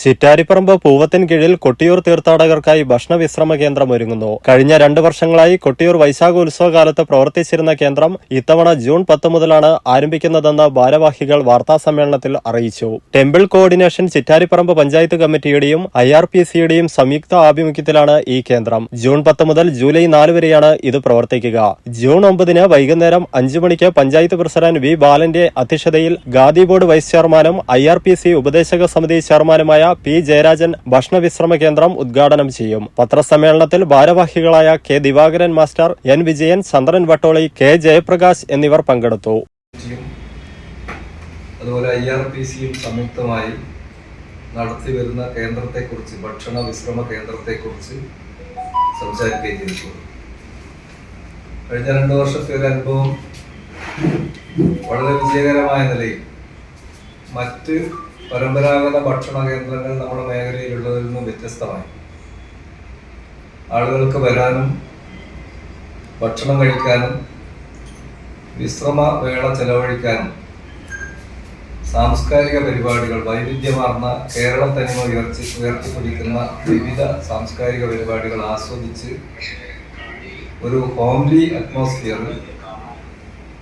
ചിറ്റാരിപ്പറമ്പ് പൂവത്തിൻ കീഴിൽ കൊട്ടിയൂർ തീർത്ഥാടകർക്കായി ഭക്ഷണ വിശ്രമ കേന്ദ്രം ഒരുങ്ങുന്നു. കഴിഞ്ഞ രണ്ട് വർഷങ്ങളായി കൊട്ടിയൂർ വൈശാഖ ഉത്സവകാലത്ത് പ്രവർത്തിച്ചിരുന്ന കേന്ദ്രം ഇത്തവണ ജൂൺ പത്ത് മുതലാണ് ആരംഭിക്കുന്നതെന്ന് ഭാരവാഹികൾ വാർത്താസമ്മേളനത്തിൽ അറിയിച്ചു. ടെമ്പിൾ കോർഡിനേഷൻ ചിറ്റാരിപ്പറമ്പ് പഞ്ചായത്ത് കമ്മിറ്റിയുടെയും ഐ ആർ പി സിയുടെയും സംയുക്ത ആഭിമുഖ്യത്തിലാണ് ഈ കേന്ദ്രം. ജൂൺ പത്ത് മുതൽ ജൂലൈ നാല് വരെയാണ് ഇത് പ്രവർത്തിക്കുക. ജൂൺ ഒമ്പതിന് വൈകുന്നേരം അഞ്ചു മണിക്ക് പഞ്ചായത്ത് പ്രസിഡന്റ് വി ബാലന്റെ അധ്യക്ഷതയിൽ ഗാദി ബോർഡ് വൈസ് ചെയർമാനും ഐ ആർ പി സി ഉപദേശക സമിതി ചെയർമാനുമായ പി ജയരാജൻ ഭക്ഷണ വിശ്രമ കേന്ദ്രം ഉദ്ഘാടനം ചെയ്യും. പത്രസമ്മേളനത്തിൽ ഭാരവാഹികളായ K Divakaran master N Vijayan Chandran Vattoli K Jayaprakash എന്നിവർ പങ്കെടുത്തു. അതുപോലെ ഐ ആർ പി സിയും സംയുക്തമായി നടത്തി വരുന്ന കേന്ദ്രത്തെക്കുറിച്ച് ഭക്ഷണ വിശ്രമ കേന്ദ്രത്തെക്കുറിച്ച് സംസാരിക്കുകയും ചെയ്തിട്ടുണ്ട് കഴിഞ്ഞ രണ്ട് വർഷത്തെ ഒരു അനുഭവം വളരെ വിജയകരമായ നിലയിൽ മറ്റ് പരമ്പരാഗത ഭക്ഷണ കേന്ദ്രങ്ങൾ നമ്മുടെ മേഖലയിലുള്ളതിൽ നിന്നും വ്യത്യസ്തമായി. ആളുകൾക്ക് വരാനും ഭക്ഷണം കഴിക്കാനും വിശ്രമ വേള ചെലവഴിക്കാനും സാംസ്കാരിക പരിപാടികൾ വൈവിധ്യമാർന്ന കേരള തനിമ ഉയർത്തി ഉയർത്തിപ്പിടിക്കുന്ന വിവിധ സാംസ്കാരിക പരിപാടികൾ ആസ്വദിച്ച് ഒരു ഹോംലി അറ്റ്മോസ്ഫിയറിൽ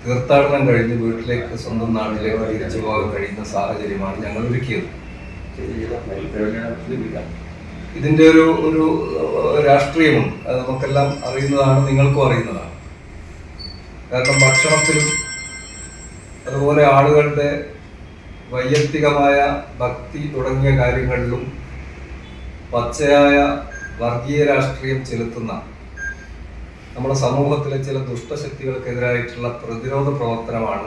തീർത്ഥാടനം കഴിഞ്ഞ് വീട്ടിലേക്ക് സ്വന്തം നാട്ടിലേക്ക് തിരിച്ചു പോകാൻ കഴിയുന്ന സാഹചര്യമാണ് ഞങ്ങൾ ഒരുക്കിയത്. ഇതിന്റെ ഒരു ഒരു രാഷ്ട്രീയമുണ്ട് അത് നമുക്കെല്ലാം അറിയുന്നതാണ് നിങ്ങൾക്കും അറിയുന്നതാണ്. കാരണം ഭക്ഷണത്തിലും അതുപോലെ ആളുകളുടെ വൈയക്തികമായ ഭക്തി തുടങ്ങിയ കാര്യങ്ങളിലും പച്ചയായ വർഗീയ രാഷ്ട്രീയം ചെലുത്തുന്ന നമ്മുടെ സമൂഹത്തിലെ ചില ദുഷ്ടശക്തികൾക്കെതിരായിട്ടുള്ള പ്രതിരോധ പ്രവർത്തനമാണ്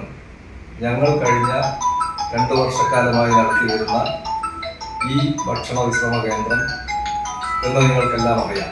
ഞങ്ങൾ കഴിഞ്ഞ രണ്ട് വർഷക്കാലമായി നടത്തി വരുന്ന ഈ ഭക്ഷണ വിശ്രമ കേന്ദ്രം എന്ന് നിങ്ങൾക്കെല്ലാം അറിയാം.